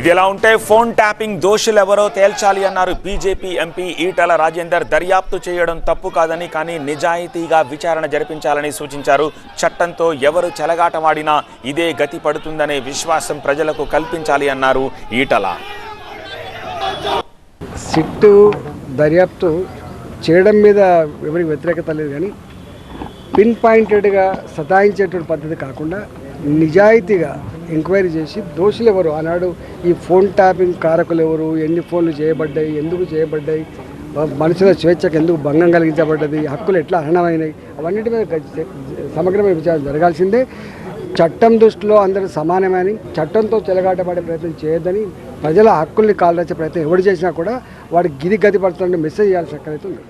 ఇది ఎలా ఉంటే ఫోన్ ట్యాపింగ్ దోషులు ఎవరో తేల్చాలి అన్నారు బీజేపీ ఎంపీ ఈటల రాజేందర్. దర్యాప్తు చేయడం తప్పు కాదని కానీ నిజాయితీగా విచారణ జరిపించాలని సూచించారు. చట్టంతో ఎవరు చెలగాటమాడినా ఇదే గతి పడుతుందనే విశ్వాసం ప్రజలకు కల్పించాలి అన్నారు ఈటల. సిట్టు దర్యాప్తు చేయడం మీద ఎవరికి వ్యతిరేకత లేదు కానీ పిన్ పాయింటెడ్గా సతాయించేటువంటి పద్ధతి కాకుండా నిజాయితీగా ఎంక్వైరీ చేసి దోషులు ఎవరు ఆనాడు ఈ ఫోన్ ట్యాపింగ్ కారకులు ఎవరు ఎన్ని ఫోన్లు చేయబడ్డాయి? ఎందుకు చేయబడ్డాయి? మనుషుల స్వేచ్ఛకు ఎందుకు భంగం కలిగించబడ్డది? హక్కులు ఎట్లా హరణమైనాయి అవన్నిటి మీద సమగ్రమైన విచారణ జరగాల్సిందే. చట్టం దృష్టిలో అందరూ సమానమని చట్టంతో చెలగాటపడే ప్రయత్నం చేయొద్దని ప్రజల హక్కుల్ని కాల్చే ప్రయత్నం ఎవరు చేసినా కూడా వాడికి గిరి గతి పడుతుంటే మెసేజ్ చేయాల్సిన అక్కడైతే ఉంది.